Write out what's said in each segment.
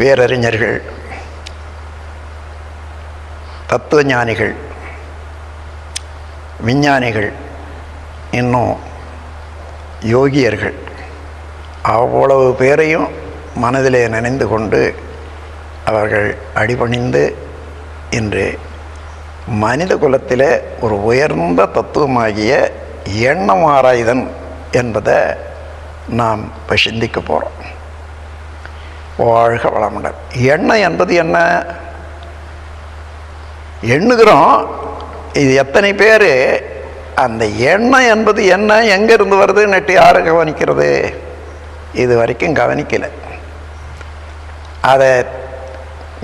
பேரறிஞர்கள் தத்துவ ஞானிகள் விஞ்ஞானிகள் இன்னும் யோகியர்கள் அவ்வளவு பேரையும் மனதிலே நினைந்து கொண்டு அவர்கள் அடிபணிந்து இன்று மனித குலத்தில் ஒரு உயர்ந்த தத்துவமாகிய எண்ணம் ஆராய்தன் என்பதை நாம் இப்போ சிந்திக்க போகிறோம் வாழ்க வளமுடன். எண்ணெய் என்பது என்ன? எண்ணுகிறோம். இது எத்தனை பேர்? அந்த எண்ணம் என்பது என்ன? எங்கேருந்து வருது? நட்டு யார் கவனிக்கிறது? இது வரைக்கும் கவனிக்கலை. அதை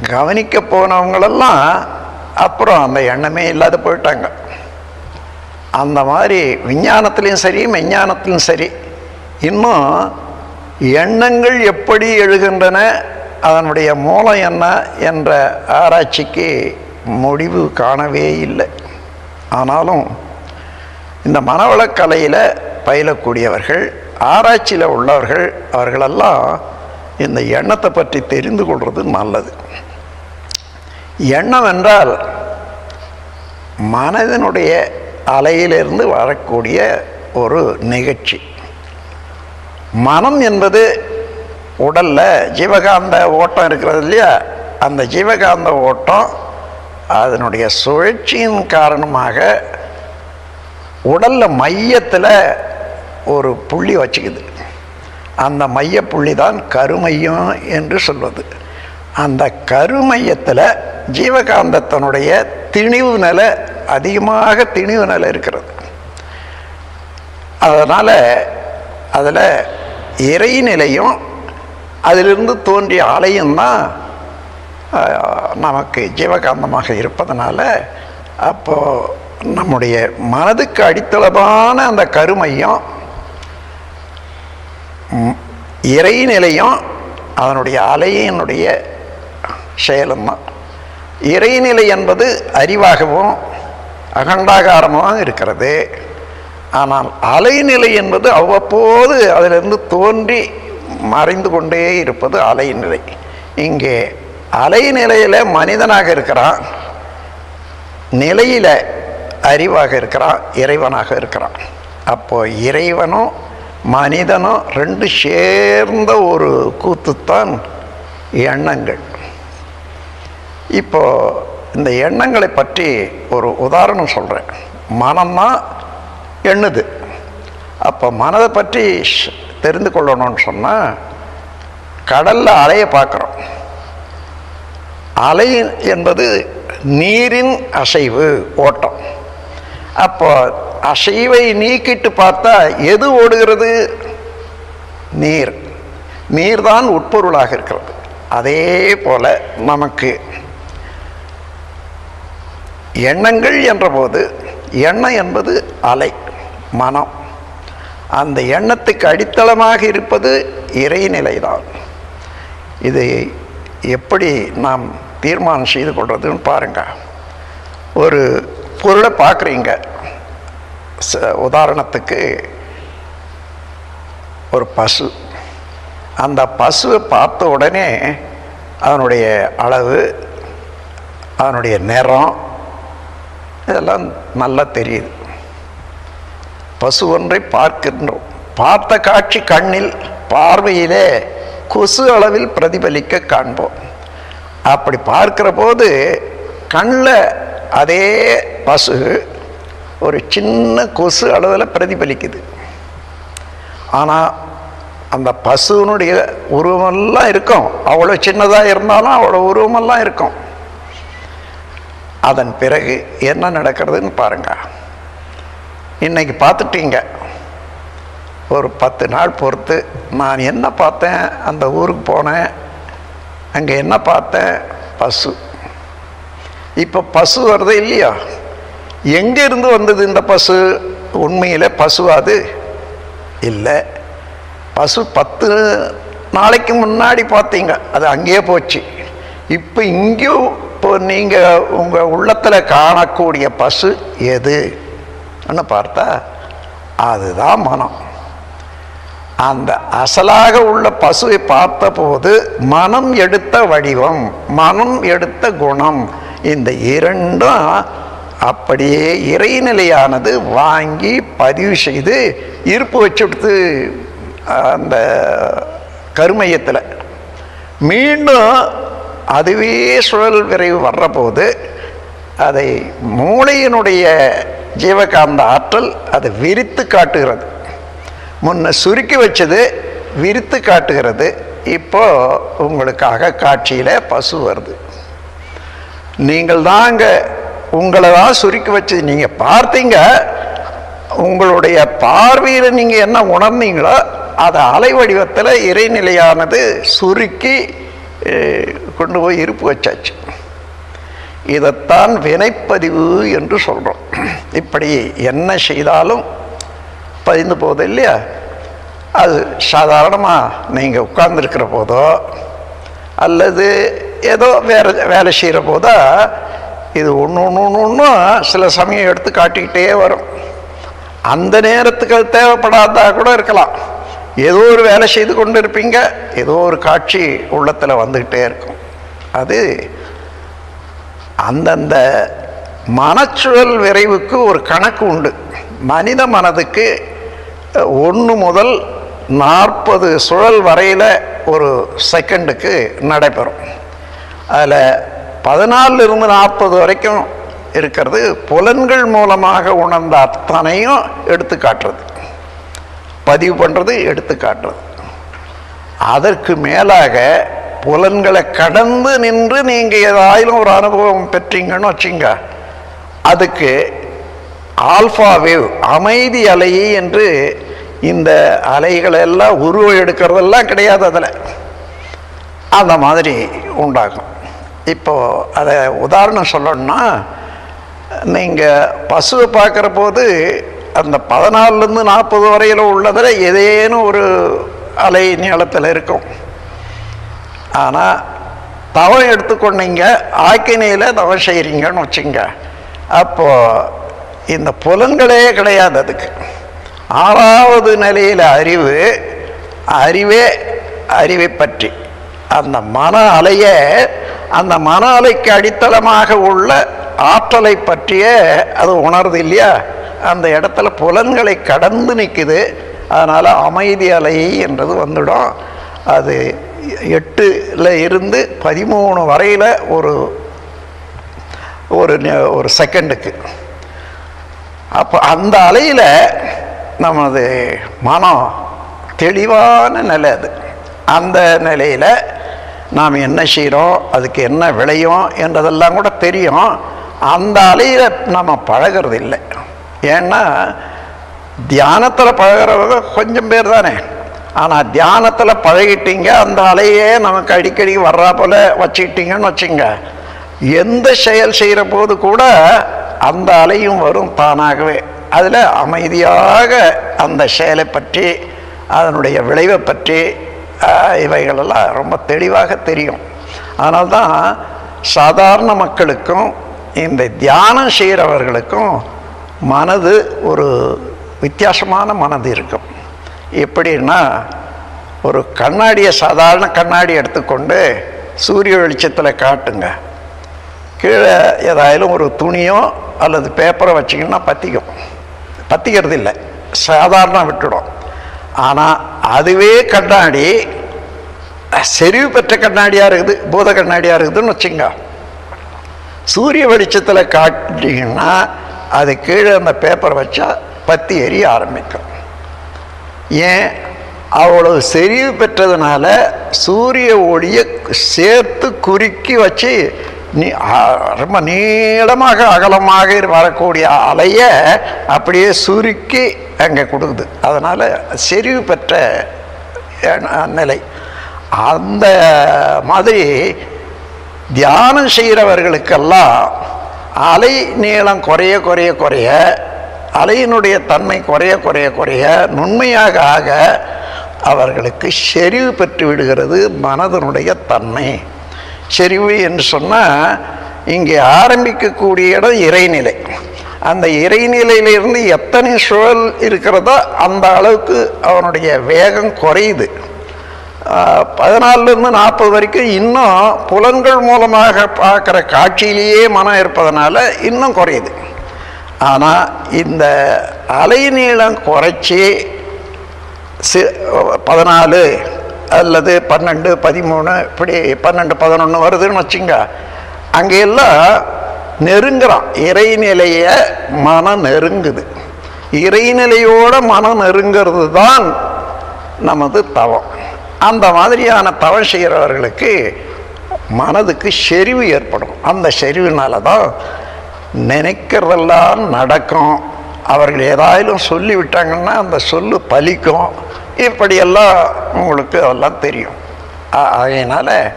கவனிக்க போனவங்களெல்லாம் அப்புறம் அந்த எண்ணமே இல்லாத போயிட்டாங்க. அந்த மாதிரி விஞ்ஞானத்துலேயும் சரி மெஞ்ஞானத்திலும் சரி இன்னும் எண்ணங்கள் எப்படி எழுகின்றன அதனுடைய மூலம் என்ன என்ற ஆராய்ச்சிக்கு முடிவு காணவே இல்லை. ஆனாலும் இந்த மனவளக்கலையில் பயிலக்கூடியவர்கள் ஆராய்ச்சியில் உள்ளவர்கள் அவர்களெல்லாம் இந்த எண்ணத்தை பற்றி தெரிந்து கொள்வது நல்லது. எண்ணம் என்றால் மனதினுடைய அலையிலிருந்து வரக்கூடிய ஒரு நிகழ்ச்சி. மனம் என்பது உடலில் ஜீவகாந்த ஓட்டம் இருக்கிறது இல்லையா? அந்த ஜீவகாந்த ஓட்டம் அதனுடைய சுழற்சியின் காரணமாக உடலில் மையத்தில் ஒரு புள்ளி வச்சுக்குது. அந்த மைய புள்ளி தான் கருமையம் என்று சொல்வது. அந்த கருமையத்தில் ஜீவகாந்தத்தினுடைய திணிவு நிலை அதிகமாக திணிவு நிலை இருக்கிறது. அதனால் அதில் இறைநிலையும் அதிலிருந்து தோன்றிய அலையும் தான் நமக்கு ஜீவகாந்தமாக இருப்பதனால அப்போது நம்முடைய மனதுக்கு அடித்தளமான அந்த கருமையும் இறைநிலையும் அதனுடைய அலையினுடைய செயலும் தான். இறைநிலை என்பது அறிவாகவும் அகண்டாகாரமாகவும் இருக்கிறது. ஆனால் அலைநிலை என்பது அவ்வப்போது அதிலிருந்து தோன்றி மறைந்து கொண்டே இருப்பது அலைநிலை. இங்கே அலைநிலையில் மனிதனாக இருக்கிறான் நிலையில் அறிவாக இருக்கிறான் இறைவனாக இருக்கிறான். அப்போது இறைவனும் மனிதனும் ரெண்டு சேர்ந்த ஒரு கூத்துத்தான் எண்ணங்கள். இப்போது இந்த எண்ணங்களை பற்றி ஒரு உதாரணம் சொல்கிறேன் மனம்தான் எண்ணுது. அப்போ மனதை பற்றி தெரிந்து கொள்ளணும்னு சொன்னால் கடலில் அலையை பார்க்குறோம். அலை என்பது நீரின் அசைவு ஓட்டம். அப்போ அசைவை நீக்கிட்டு பார்த்தா எது ஓடுகிறது? நீர். நீர்தான் உட்பொருளாக இருக்கிறது. அதே போல் நமக்கு எண்ணங்கள் என்றபோது எண்ணம் என்பது அலை. மனம். அந்த எண்ணத்துக்கு அடித்தளமாக இருப்பது இறைநிலைதான் இதை எப்படி நாம் தீர்மானம் செய்து கொள்வதுன்னு பாருங்க. ஒரு பொருளை பார்க்குறீங்க. உதாரணத்துக்கு ஒரு பசு. அந்த பசுவை பார்த்த உடனே அதனுடைய அளவு அதனுடைய நிறம் இதெல்லாம் நல்லா தெரியுது. பசு ஒன்றை பார்க்கின்றோம். பார்த்த காட்சி கண்ணில் பார்வையிலே கொசு அளவில் பிரதிபலிக்க காண்போம். அப்படி பார்க்கிற போது கண்ணில் அதே பசு ஒரு சின்ன கொசு அளவில் பிரதிபலிக்குது. ஆனால் அந்த பசுனுடைய உருவமெல்லாம் இருக்கும். அவ்வளோ சின்னதாக இருந்தாலும் அவ்வளோ உருவமெல்லாம் இருக்கும். அதன் பிறகு என்ன நடக்கிறதுன்னு பாருங்கள் இன்றைக்கி பார்த்துட்டீங்க. ஒரு பத்து நாள் பொறுத்து நான் என்ன பார்த்தேன் அந்த ஊருக்கு போனேன் அங்கே என்ன பார்த்தேன்? பசு. இப்போ பசு வருது இல்லையா? எங்கேருந்து வந்தது இந்த பசு? உண்மையில் பசுவாது இல்லை. பசு பத்து நாளைக்கு முன்னாடி பார்த்தீங்க. அது அங்கேயே போச்சு. இப்போ இங்கேயும் இப்போ நீங்கள் உங்கள் உள்ளத்தில் காணக்கூடிய பசு எது? எதுன்னு பார்த்தா? அதுதான் மனம். அந்த அசலாக உள்ள பசுவை பார்த்தபோது மனம் எடுத்த வடிவம் மனம் எடுத்த குணம் இந்த இரண்டும் அப்படியே இறைநிலையானது வாங்கி பதிவு செய்து இருப்பு வச்சுடுத்து அந்த கருமையத்தில். மீண்டும் அதுவே சுழல் விரைவு வர்றபோது அதை மூளையினுடைய ஜீவகாந்த ஆற்றல் அதை விரித்து காட்டுகிறது. முன்ன சுருக்கி வச்சது விரித்து காட்டுகிறது. இப்போது உங்களுக்காக காட்சியில் பசு வருது. நீங்கள் தாங்க உங்களை தான் சுருக்கி வச்சு நீங்கள் பார்த்தீங்க உங்களுடைய பார்வையில் நீங்கள் என்ன உணர்ந்தீங்களோ அதை அலை வடிவத்தில் இறைநிலையானது சுருக்கி கொண்டு போய் இருப்பு வச்சாச்சு. இதைத்தான் வினைப்பதிவு என்று சொல்கிறோம் இப்படி என்ன செய்தாலும் பதிந்து போகுது இல்லையா? அது சாதாரணமாக நீங்கள் உட்கார்ந்துருக்கிற போதோ அல்லது ஏதோ வேறு வேலை செய்கிற போதோ இது ஒன்று ஒன்று ஒன்று ஒன்றும் சில சமயம் எடுத்து காட்டிக்கிட்டே வரும். அந்த நேரத்துக்கு அது தேவைப்படாதா கூட இருக்கலாம். ஏதோ ஒரு வேலை செய்து கொண்டு இருப்பீங்க ஏதோ ஒரு காட்சி உள்ளத்தில் வந்துக்கிட்டே இருக்கும். அது அந்தந்த மனச்சுழல் விரைவுக்கு ஒரு கணக்கு உண்டு. மனித மனதுக்கு ஒன்று முதல் நாற்பது சுழல் வரையில் ஒரு செகண்டுக்கு நடைபெறும். அதில் பதினாலிருந்து நாற்பது வரைக்கும் இருக்கிறது. புலன்கள் மூலமாக உணர்ந்த அத்தனையும் எடுத்து காட்டுறது. பதிவு பண்ணுறது எடுத்து காட்டுறது. அதற்கு மேலாக புலன்களை கடந்து நின்று நீங்கள் ஏதாயிலும் ஒரு அனுபவம் பெற்றீங்கன்னு வச்சிங்க. அதுக்கு ஆல்ஃபா வேவ் அமைதி அலை என்று இந்த அலைகளை எல்லாம் உருவம் எடுக்கிறதெல்லாம் கிடையாது அதில். அந்த மாதிரி உண்டாகும். இப்போ அதை உதாரணம் சொல்லணும்னா நீங்கள் பசுவை பார்க்குற போது அந்த பதினாலுலேருந்து நாற்பது வரையில் உள்ளதில் ஏதேனும் ஒரு அலை நீளத்தில் இருக்கும். ஆனால் தவம் எடுத்துக்கொண்டீங்க ஆக்கினியில் தவம் செய்கிறீங்கன்னு வச்சுங்க. அப்போது இந்த புலன்களே கிடையாது அதுக்கு. ஆறாவது நிலையில் அறிவு அறிவே அறிவை பற்றி. அந்த மன அலைய அந்த மன அலைக்கு அடித்தளமாக உள்ள ஆற்றலை பற்றிய அது உணருது இல்லையா? அந்த இடத்துல புலன்களை கடந்து நிற்குது அதனால் அமைதி அலை என்றது வந்துடும். அது எட்டுல இருந்து பதிமூணு வரையில் ஒரு ஒரு நெ- ஒரு செகண்டுக்கு அப்போ அந்த அலையில் நமது மனம் தெளிவான நிலை அது. அந்த நிலையில் நாம் என்ன செய்கிறோம் அதுக்கு என்ன விளையும் என்றதெல்லாம் கூட தெரியும். அந்த அலையில் நம்ம பழகிறது இல்லை ஏன்னா தியானத்தில் பழகிறவங்க கொஞ்சம் பேர் தானே. ஆனால் தியானத்தில் பழகிட்டீங்க அந்த அலையே நமக்கு அடிக்கடி வர்றா போல் வச்சுக்கிட்டீங்கன்னு வச்சுங்க. எந்த செயல் செய்கிற போது கூட அந்த அலையும் வரும் தானாகவே. அதில் அமைதியாக அந்த செயலை பற்றி அதனுடைய விளைவை பற்றி இவைகளெல்லாம் ரொம்ப தெளிவாக தெரியும். அதனால்தான் சாதாரண மக்களுக்கும் இந்த தியானம் செய்கிறவர்களுக்கும் மனது ஒரு வித்தியாசமான மனது இருக்கும். எப்படின்னா ஒரு கண்ணாடியை சாதாரண கண்ணாடி எடுத்துக்கொண்டு சூரிய வெளிச்சத்தில் காட்டுங்க. கீழே ஏதாயிலும் ஒரு துணியோ அல்லது பேப்பரை வச்சிங்கன்னா பற்றிக்கும் பற்றிக்கிறது இல்லை சாதாரண விட்டுடும். ஆனால் அதுவே கண்ணாடி செறிவு பெற்ற கண்ணாடியாக இருக்குது பூத கண்ணாடியாக இருக்குதுன்னு வச்சுங்க. சூரிய வெளிச்சத்தில் காட்டிங்கன்னா அது கீழே அந்த பேப்பர் வச்சா பத்தி எரிய ஆரம்பிக்கும். ஏன்? அவ்வளவு செறிவு பெற்றதுனால சூரிய ஒளியை சேர்த்து குறுக்கி வச்சு நீ ரொம்ப நீளமாக அகலமாக வரக்கூடிய அலையை அப்படியே சுருக்கி அங்கே கொடுக்குது. அதனால் செறிவு பெற்ற நிலை. அந்த மாதிரி தியானம் செய்கிறவர்களுக்கெல்லாம் அலை நீளம் குறைய குறைய குறைய அலையினுடைய தன்மை குறைய குறைய குறைய நுண்மையாக ஆக அவர்களுக்கு செறிவு பெற்று விடுகிறது மனதனுடைய தன்மை. செறிவு என்று சொன்னால் இங்கே ஆரம்பிக்கக்கூடிய இடம் இறைநிலை. அந்த இறைநிலையிலிருந்து எத்தனை சுழல் இருக்கிறதோ அந்த அளவுக்கு அவனுடைய வேகம் குறையுது. பதினாலிருந்து நாற்பது வரைக்கும் இன்னும் புலன்கள் மூலமாக பார்க்குற காட்சியிலேயே மனம் இருப்பதனால இன்னும் குறையுது. ஆனால் இந்த அலைநீளம் குறைச்சி சி பதினாலு அல்லது பன்னெண்டு பதிமூணு இப்படி பன்னெண்டு பதினொன்று வருதுன்னு வச்சுங்க. அங்கெல்லாம் நெருங்குறான். இறைநிலையை மனம் நெருங்குது. இறைநிலையோட மனம் நெருங்கிறது தான் நமது தவம். அந்த மாதிரியான தவம் செய்கிறவர்களுக்கு மனதுக்கு செறிவு ஏற்படும். அந்த செறிவுனால தான் நினைக்கிறதெல்லாம் நடக்கும். அவர்கள் ஏதாயிலும் சொல்லிவிட்டாங்கன்னா அந்த சொல்லு பலிக்கும். இப்படியெல்லாம் உங்களுக்கு அதெல்லாம் தெரியும். அதனால்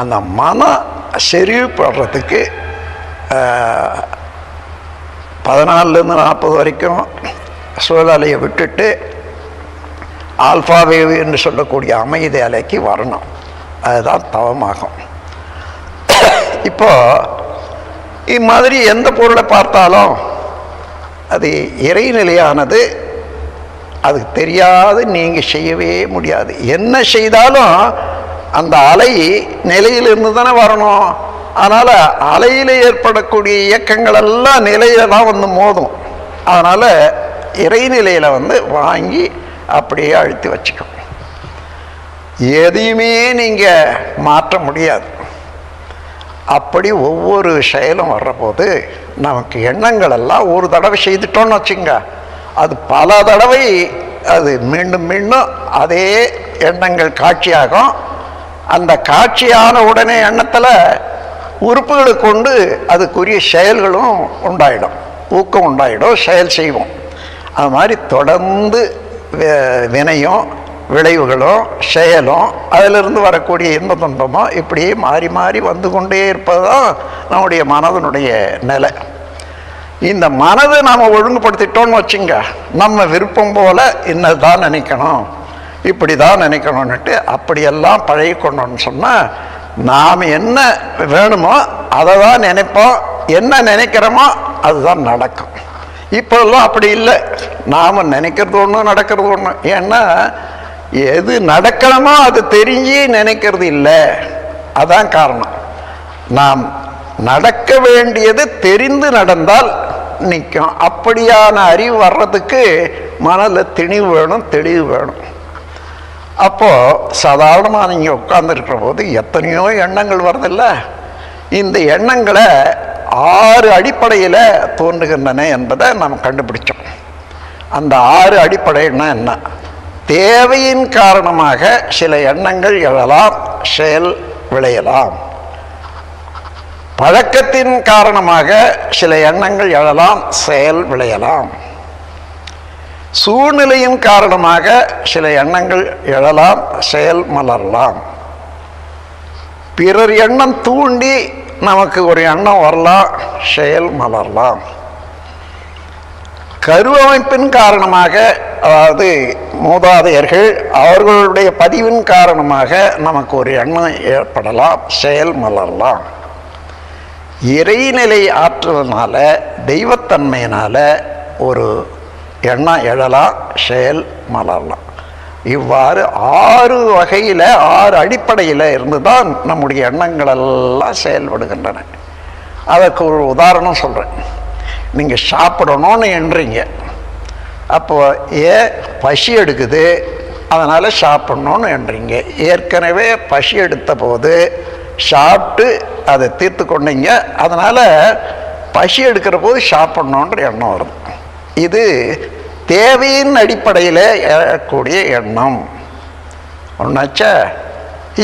அந்த மன செறிவுபடுறதுக்கு பதினாலுலேருந்து நாற்பது வரைக்கும் சூழலையை விட்டுட்டு ஆல்ஃபாவேவு என்று சொல்லக்கூடிய அமைதி அலைக்கு வரணும். அதுதான் தவமாகும். இப்போது இம்மாதிரி எந்த பொருளை பார்த்தாலும் அது இறைநிலையானது. அதுக்கு தெரியாது நீங்கள் செய்யவே முடியாது. என்ன செய்தாலும் அந்த அலை நிலையிலிருந்து தானே வரணும். அதனால் அலையில் ஏற்படக்கூடிய இயக்கங்கள் எல்லாம் நிலையில தான் வந்து மோதும். அதனால் இறைநிலையில் வந்து வாங்கி அப்படியே அழுத்தி வச்சுக்கும் எதையுமே நீங்கள் மாற்ற முடியாது. அப்படி ஒவ்வொரு செயலும் வர்றபோது நமக்கு எண்ணங்கள் எல்லாம் ஒரு தடவை செய்துட்டோன்னு வச்சுங்க. அது பல தடவை அது மீண்டும் மீண்டும் அதே எண்ணங்கள் காட்சியாகும். அந்த காட்சியான உடனே எண்ணத்தில் உறுப்புகளை கொண்டு அதுக்குரிய செயல்களும் உண்டாயிடும். ஊக்கம் உண்டாயிடும் செயல் செய்வோம். அது மாதிரி தொடர்ந்து வினையும் விளைவுகளும் செயலும் அதிலிருந்து வரக்கூடிய இன்ப துன்பமும் இப்படியே மாறி மாறி வந்து கொண்டே இருப்பது தான் நம்முடைய மனதனுடைய நிலை. இந்த மனதை நாம் ஒழுங்குபடுத்திட்டோம்னு வச்சுங்க நம்ம விருப்பம் போல இன்னதான் நினைக்கணும் இப்படி தான் நினைக்கணும்னுட்டு அப்படியெல்லாம் பழகி கொண்டோம்னு சொன்னால் நாம் என்ன வேணுமோ அதை தான் நினைப்போம் என்ன நினைக்கிறோமோ அதுதான் நடக்கும். இப்போல்லாம் அப்படி இல்லை. நாம் நினைக்கிறது ஒன்று நடக்கிறது ஒன்று ஏன்னா எது நடக்கணுமோ அது தெரிஞ்சு நினைக்கிறது இல்லை. அதான் காரணம். நாம் நடக்க வேண்டியது தெரிந்து நடந்தால் நிற்கும் அப்படியான அறிவு வர்றதுக்கு மனதில் திணிவு வேணும் தெளிவு வேணும். அப்போது சாதாரணமாக நீங்கள் உட்காந்துருக்கிற போது எத்தனையோ எண்ணங்கள் வருதில்ல? இந்த எண்ணங்களை ஆறு அடிப்படையில் தோன்றுகின்றன என்பதை நாம் கண்டுபிடிச்சோம். அந்த ஆறு அடிப்படைன்னா என்ன? தேவையின் காரணமாக சில எண்ணங்கள் எழலாம் செயல் விளையலாம். பழக்கத்தின் காரணமாக சில எண்ணங்கள் எழலாம் செயல் விளையலாம். சூழ்நிலையின் காரணமாக சில எண்ணங்கள் எழலாம் செயல் மலரலாம். பிறர் எண்ணம் தூண்டி நமக்கு ஒரு எண்ணம் வரலாம் செயல் மலரலாம். கருவமைப்பின் காரணமாக அதாவது மூதாதையர்கள் அவர்களுடைய பதிவின் காரணமாக நமக்கு ஒரு எண்ணம் ஏற்படலாம் செயல் மலரலாம். இறைநிலை ஆற்றலினால தெய்வத்தன்மையினால் ஒரு எண்ணம் எழலாம் செயல் மலரலாம். இவ்வாறு ஆறு வகையில் ஆறு அடிப்படையில் இருந்து தான் நம்முடைய எண்ணங்களெல்லாம் செயல்படுகின்றன. அதற்கு ஒரு உதாரணம் சொல்கிறேன் நீங்கள் சாப்பிடணும்னு என்றீங்க. அப்போ ஏன் பசி எடுக்குது அதனால் சாப்பிட்ணுன்னு என்றீங்க. ஏற்கனவே பசி எடுத்த போது சாப்பிட்டு அதை தீர்த்து கொண்டீங்க அதனால் பசி எடுக்கிற போது சாப்பிட்ணுன்ற எண்ணம் வருது. இது தேவையின் அடிப்படையில் எழக்கூடிய எண்ணம். ஒன்றாச்சா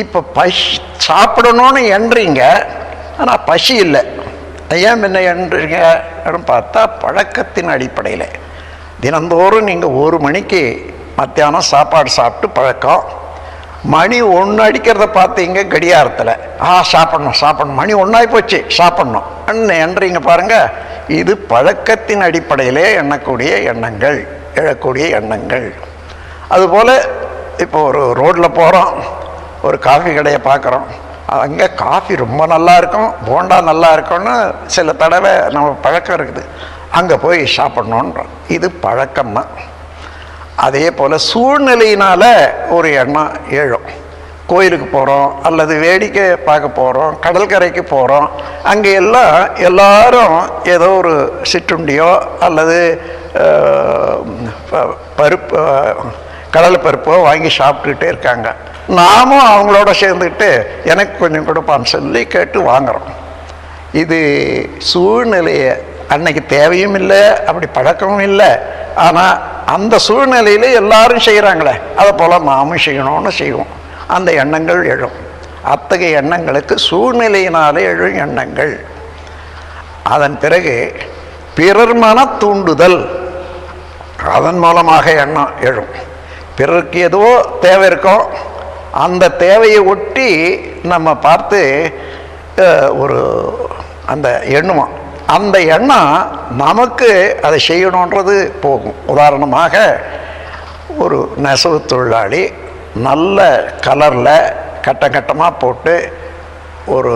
இப்போ பசி சாப்பிடணும்னு என்றீங்க ஆனால் பசி இல்லை. ஏன் என்ன எண்றீங்க அப்படின்னு பார்த்தா பழக்கத்தின் அடிப்படையில். தினந்தோறும் நீங்கள் ஒரு மணிக்கு மத்தியானம் சாப்பாடு சாப்பிட்டு பழக்கம். மணி ஒன்று அடிக்கிறத பார்த்தீங்க கடியாரத்தில் ஆ சாப்பிட்ணும் சாப்பிடணும். மணி ஒன்றாகி போச்சு சாப்பிட்ணும். என்றீங்க பாருங்கள் இது பழக்கத்தின் அடிப்படையிலே எண்ணக்கூடிய எண்ணங்கள் எழக்கூடிய எண்ணங்கள். அதுபோல் இப்போ ஒரு ரோட்டில் போகிறோம் ஒரு காஃபி கடையை பார்க்குறோம். அங்கே காஃபி ரொம்ப நல்லா இருக்கும் போண்டா நல்லா இருக்கும்னு சில தடவை நம்ம பழக்கம் இருக்குது. அங்கே போய் சாப்பிட்ணுன்றோம் இது பழக்கம் தான் அதே போல் சூழ்நிலையினால் ஒரு எண்ணம் ஏழும். கோயிலுக்கு போகிறோம் அல்லது வேடிக்கை பார்க்க போகிறோம் கடற்கரைக்கு போகிறோம் அங்கே எல்லாம் எல்லாரும் ஏதோ ஒரு சிற்றுண்டியோ அல்லது ப- பருப்பு கடலை பருப்போ வாங்கி சாப்பிட்டுக்கிட்டே இருக்காங்க. நாமும் அவங்களோட சேர்ந்துக்கிட்டு எனக்கு கொஞ்சம் கொடுப்பான்னு சொல்லி கேட்டு வாங்குறோம். இது சூழ்நிலையை அன்னைக்கு தேவையும் இல்லை அப்படி பழக்கமும் இல்லை. ஆனால் அந்த சூழ்நிலையில் எல்லாரும் செய்கிறாங்களே அதை போல் நாமும் செய்யணும்னு செய்வோம். அந்த எண்ணங்கள் எழும். அத்தகைய எண்ணங்களுக்கு சூழ்நிலையினாலே எழும் எண்ணங்கள். அதன் பிறகு பிறர் மன தூண்டுதல் அதன் மூலமாக எண்ணம் எழும். பிறருக்கு எதுவோ தேவை இருக்கும் அந்த தேவையை ஒட்டி நம்ம பார்த்து ஒரு அந்த எண்ணுவோம் அந்த எண்ணம் நமக்கு அதை செய்யணுன்றது போகும். உதாரணமாக ஒரு நெசவு தொழிலாளி நல்ல கலரில் கட்ட கட்டமாக போட்டு ஒரு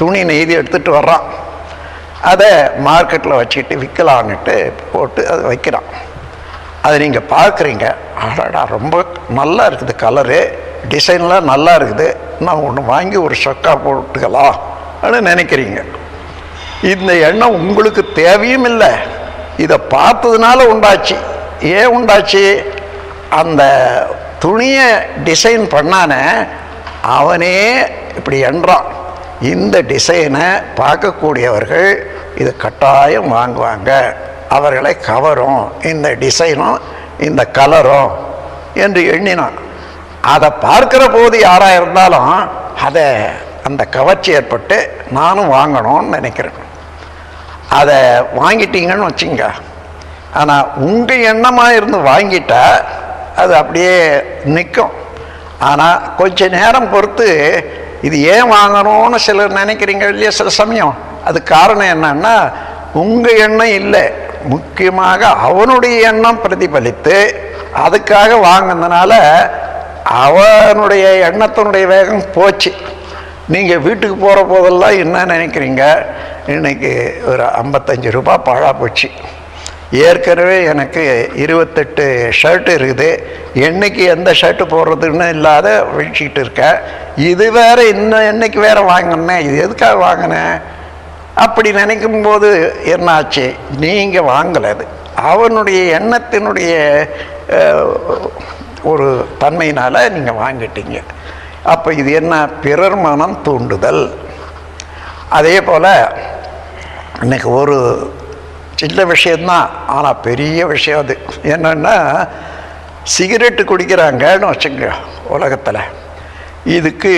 துணி நெய்தி எடுத்துகிட்டு வர்றான். அதை மார்க்கெட்டில் வச்சுக்கிட்டு விற்கலான்னுட்டு போட்டு அதை வைக்கிறான். அதை நீங்கள் பார்க்குறீங்க. அடடா ரொம்ப நல்லா இருக்குது கலரு. டிசைன்லாம் நல்லா இருக்குது. நான் ஒன்று வாங்கி ஒரு சொக்கா போட்டுக்கலாம் அப்படின்னு நினைக்கிறீங்க. இந்த எண்ணம் உங்களுக்கு தேவையும் இல்லை. இதை பார்த்ததுனால உண்டாச்சு. ஏன் உண்டாச்சு? அந்த துணியை டிசைன் பண்ணானே அவனே இப்படி எண்றான் இந்த டிசைனை பார்க்கக்கூடியவர்கள் இது கட்டாயம் வாங்குவாங்க. அவர்களை கவரும். இந்த டிசைனும் இந்த கலரும் என்று எண்ணினான். அதை பார்க்கிற போது யாராக இருந்தாலும் அதை அந்த கவர்ச்சி ஏற்பட்டு நானும் வாங்கணும்னு நினைக்கிறேன். அதை வாங்கிட்டீங்கன்னு வச்சுங்க. ஆனால் உங்கள் எண்ணமாக இருந்து வாங்கிட்டா அது அப்படியே நிற்கும் ஆனால் கொஞ்ச நேரம் பொறுத்து இது ஏன் வாங்கணும்னு சிலர் நினைக்கிறீங்க இல்லையா சில சமயம்? அது காரணம் என்னன்னா உங்கள் எண்ணம் இல்லை. முக்கியமாக அவனுடைய எண்ணம் பிரதிபலித்து அதுக்காக வாங்கினதுனால அவனுடைய எண்ணத்தினுடைய வேகம் போச்சு. நீங்கள் வீட்டுக்கு போகிற போதெல்லாம் என்ன நினைக்கிறீங்க? இன்னைக்கு ஒரு ஐம்பத்தஞ்சு ரூபாய் பாழா போச்சு. ஏற்கனவே எனக்கு இருபத்தெட்டு ஷர்ட் இருக்குது. என்னைக்கு எந்த ஷர்ட்டு போடுறதுன்னு இல்லாத வச்சுக்கிட்டு இருக்கேன் இது வேறு இன்னும் என்னைக்கு வேறு வாங்கினேன் இது எதுக்காக வாங்கினேன் அப்படி நினைக்கும் போது என்னாச்சு? நீங்கள் வாங்கலை அது. அவனுடைய எண்ணத்தினுடைய ஒரு தன்மையினால் நீங்கள் வாங்கிட்டீங்க. அப்போ இது என்ன? பிறர் மனம் தூண்டுதல். அதே போல் இன்னைக்கு ஒரு சின்ன விஷயந்தான் ஆனால் பெரிய விஷயம் அது. என்னென்னா சிகரெட்டு குடிக்கிறாங்கன்னு வச்சுங்க உலகத்தில். இதுக்கு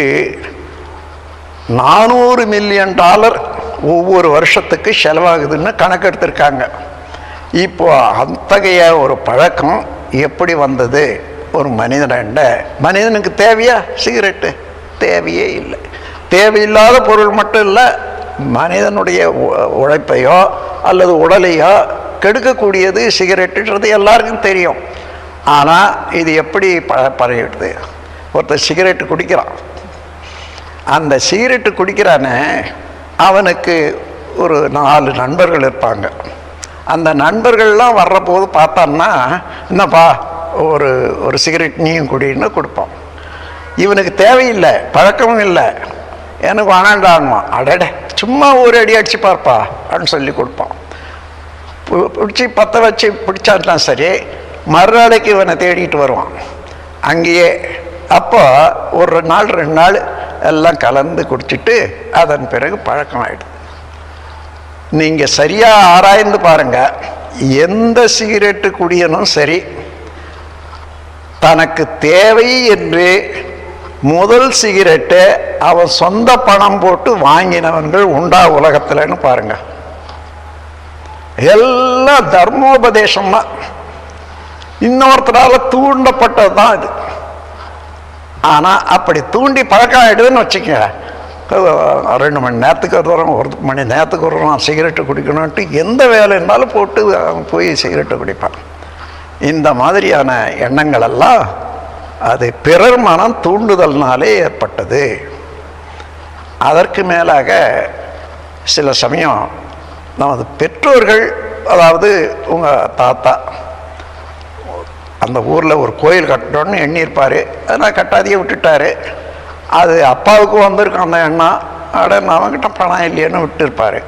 நானூறு மில்லியன் டாலர் ஒவ்வொரு வருஷத்துக்கு செலவாகுதுன்னு கணக்கெடுத்திருக்காங்க. இப்போ அத்தகைய ஒரு பழக்கம் எப்படி வந்தது? ஒரு மனிதன்ட மனிதனுக்கு தேவையா? சிகரெட்டு. தேவையே இல்லை. தேவையில்லாத பொருள் மட்டும் இல்லை மனிதனுடைய உழைப்பையோ அல்லது உடலையோ கெடுக்கக்கூடியது சிகரெட்டுன்றது எல்லாருக்கும் தெரியும். ஆனால் இது எப்படி ப பரவிடுது ஒருத்தர் சிகரெட்டு குடிக்கிறான். அந்த சிகரெட்டு குடிக்கிறானே அவனுக்கு ஒரு நாலு நண்பர்கள் இருப்பாங்க. அந்த நண்பர்கள்லாம் வர்றபோது பார்த்தான்னா என்னப்பா ஒரு ஒரு சிகரெட் நீயும் குடின்னு கொடுப்போம் இவனுக்கு தேவையில்லை பழக்கமும் இல்லை. எனக்கு வேணாண்டான்மா. அடட சும்மா ஒரு அடி அடிச்சு பார்ப்பா அப்படின்னு சொல்லி கொடுப்பான். பு- பிடிச்சி பற்ற வச்சு பிடிச்சான்னா சரி. மறுநாளைக்கு இவனை தேடிட்டு வருவான். அங்கேயே அப்போ ஒரு நாள் ரெண்டு நாள் எல்லாம் கலந்து குடிச்சிட்டு அதன் பிறகு பழக்கம் ஆகிடுது நீங்கள் சரியாக ஆராய்ந்து பாருங்க எந்த சிகரெட்டு குடியனும் சரி தனக்கு தேவை என்று முதல் சிகரெட்டை அவன் சொந்த பணம் போட்டு வாங்கினவன்கள் உண்டா உலகத்தில்னு பாருங்க. எல்லாம் தர்மோபதேசம் தான் இன்னொருத்தரால தூண்டப்பட்டது தான் இது. ஆனால் அப்படி தூண்டி பழக்கம் ஆகிடுதுன்னு வச்சுக்கங்க. ரெண்டு மணி நேரத்துக்கு ஒரு தூரம் ஒரு மணி நேரத்துக்கு ஒரு தூரம் சிகரெட்டு குடிக்கணும்ட்டு எந்த வேலை இருந்தாலும் போட்டு அவன் போய் சிகரெட்டு குடிப்பான். இந்த மாதிரியான எண்ணங்கள் எல்லாம் அது பிறர் மனம் தூண்டுதல்னாலே ஏற்பட்டது. அதற்கு மேலாக சில சமயம் நமது பெற்றோர்கள் அதாவது உங்கள் தாத்தா அந்த ஊரில் ஒரு கோயில் கட்டணும்னு எண்ணியிருப்பார். அதனால் கட்டாதையே விட்டுட்டாரு. அது அப்பாவுக்கு வந்திருக்கும் அந்த எண்ணம். அட நம்மக்கிட்ட பணம் இல்லையேன்னு விட்டுருப்பார்.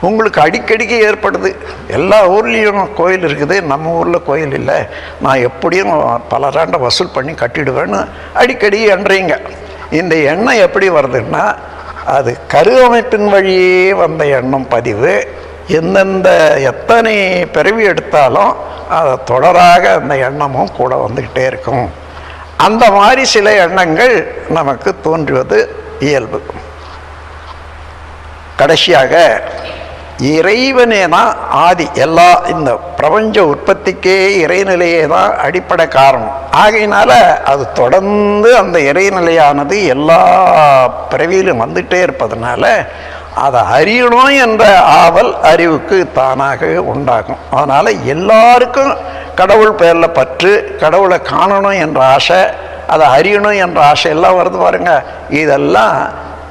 உங்களுக்கு அடிக்கடிக்கு ஏற்படுது. எல்லா ஊர்லேயும் கோயில் இருக்குது. நம்ம ஊரில் கோயில் இல்லை. நான் எப்படியும் பலராண்டை வசூல் பண்ணி கட்டிடுவேன்னு அடிக்கடி எண்றீங்க. இந்த எண்ணம் எப்படி வருதுன்னா அது கரு அமைப்பின் வழியே வந்த எண்ணம் பதிவு. எந்தெந்த எத்தனை பிறவி எடுத்தாலும் அதை தொடராக அந்த எண்ணமும் கூட வந்துக்கிட்டே இருக்கும். அந்த மாதிரி சில எண்ணங்கள் நமக்கு தோன்றுவது இயல்பு. கடைசியாக இறைவனே தான் ஆதி. எல்லா இந்த பிரபஞ்ச உற்பத்திக்கே இறைநிலையே தான் அடிப்படை காரணம். ஆகையினால அது தொடர்ந்து அந்த இறைநிலையானது எல்லா பிறவியிலும் வந்துட்டே இருப்பதனால அதை அறியணும் என்ற ஆவல் அறிவுக்கு தானாக உண்டாகும். அதனால் எல்லாருக்கும் கடவுள் பேரில் பற்று கடவுளை காணணும் என்ற ஆசை அதை அறியணும் என்ற ஆசை எல்லாம் வருது பாருங்க. இதெல்லாம்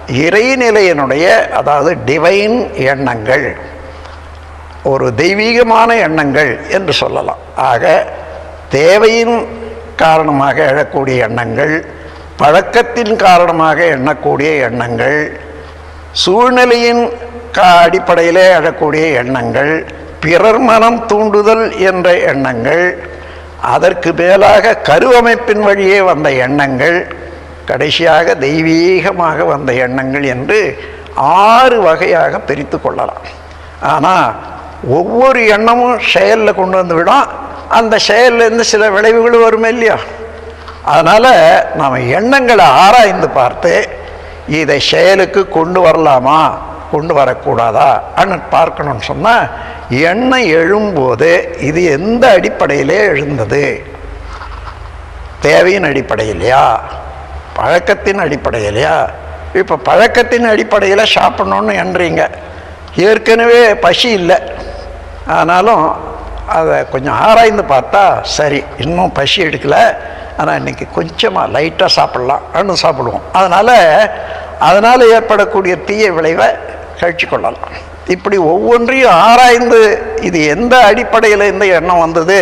இறைநிலையினுடைய அதாவது டிவைன் எண்ணங்கள் ஒரு தெய்வீகமான எண்ணங்கள் என்று சொல்லலாம். ஆக தேவையின் காரணமாக எழக்கூடிய எண்ணங்கள் பழக்கத்தின் காரணமாக எண்ணக்கூடிய எண்ணங்கள் சூழ்நிலையின் கா அடிப்படையிலே எழக்கூடிய எண்ணங்கள் பிறர் மனம் தூண்டுதல் என்ற எண்ணங்கள் அதற்கு மேலாக கருவமைப்பின் வழியே வந்த எண்ணங்கள் கடைசியாக தெய்வீகமாக வந்த எண்ணங்கள் என்று ஆறு வகையாக பிரித்து கொள்ளலாம். ஆனால் ஒவ்வொரு எண்ணமும் செயலில் கொண்டு வந்து விடும். அந்த செயல்லேருந்து சில விளைவுகள் வருமே இல்லையா? அதனால் நாம் எண்ணங்களை ஆராய்ந்து பார்த்து இதை செயலுக்கு கொண்டு வரலாமா? கொண்டு வரக்கூடாதா? அன்னு பார்க்கணும்னு சொன்னால் எண்ணம் எழும்போது இது எந்த அடிப்படையிலே எழுந்தது? தேவையின் அடிப்படையிலையா? பழக்கத்தின் அடிப்படையிலையா? இப்போ பழக்கத்தின் அடிப்படையில் சாப்பிட்ணுன்னு என்றீங்க. ஏற்கனவே பசி இல்லை. ஆனாலும் அதை கொஞ்சம் ஆராய்ந்து பார்த்தா சரி இன்னும் பசி எடுக்கலை. ஆனால் இன்றைக்கி கொஞ்சமாக லைட்டாக சாப்பிட்லாம் சாப்பிடுவோம். அதனால் அதனால் ஏற்படக்கூடிய தீய விளைவை கழிச்சு கொள்ளலாம் இப்படி ஒவ்வொன்றையும் ஆராய்ந்து இது எந்த அடிப்படையில் இந்த எண்ணம் வந்தது?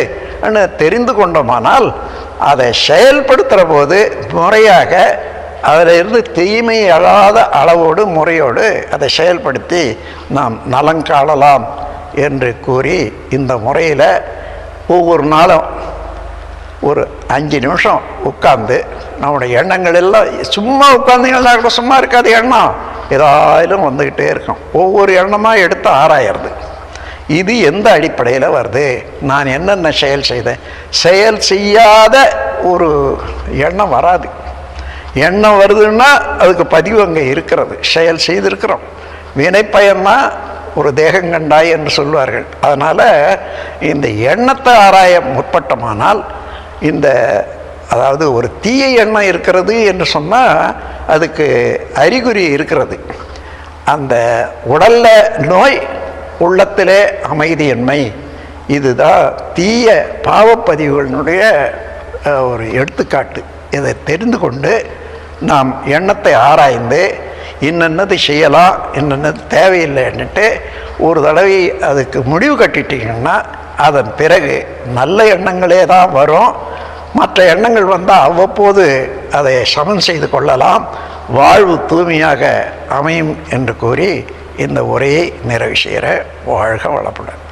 தெரிந்து கொண்டோமானால் அதை செயல்படுத்துகிற போது முறையாக அதில் இருந்து தீமை அழாத அளவோடு முறையோடு அதை செயல்படுத்தி நாம் நலங்காணலாம் என்று கூறி இந்த முறையில் ஒவ்வொரு நாளும் ஒரு அஞ்சு நிமிஷம் உட்கார்ந்து நம்முடைய எண்ணங்கள் எல்லாம் சும்மா உட்கார்ந்தீங்கன்னா கூட சும்மா இருக்காது எண்ணம். ஏதாயிலும் வந்துக்கிட்டே இருக்கும். ஒவ்வொரு எண்ணமாக எடுத்து ஆராயிறது. இது எந்த அடிப்படையில் வருது? நான் என்னென்ன செயல் செய்தேன்? செயல் செய்யாத ஒரு எண்ணம் வராது. எண்ணம் வருதுன்னா அதுக்கு பதிவு அங்கே இருக்கிறது. செயல் செய்திருக்கிறோம். வினைப்பயன்னா ஒரு தேகங்கண்டாய் என்று சொல்வார்கள். அதனால் இந்த எண்ணத்தை ஆராய முற்பட்டமானால் இந்த அதாவது ஒரு தீய எண்ணம் இருக்கிறது என்று சொன்னால் அதுக்கு அறிகுறி இருக்கிறது. அந்த உடலில் நோய் உள்ளத்திலே அமைதியின்மை. இதுதான் தீய பாவப்பதிவுகளினுடைய ஒரு எடுத்துக்காட்டு. இதை தெரிந்து கொண்டு நாம் எண்ணத்தை ஆராய்ந்து இன்னென்னது செய்யலாம் இன்னென்னது தேவையில்லைன்னுட்டு ஒரு தடவை அதுக்கு முடிவு கட்டிட்டீங்கன்னா அதன் பிறகு நல்ல எண்ணங்களே தான் வரும். மற்ற எண்ணங்கள் வந்தால் அவ்வப்போது அதை சமன் செய்து கொள்ளலாம். வாழ்வு தூய்மையாக அமையும் என்று கூறி இந்த உரையை நிறைவு செய்கிற வாழ்க வளப்புடன்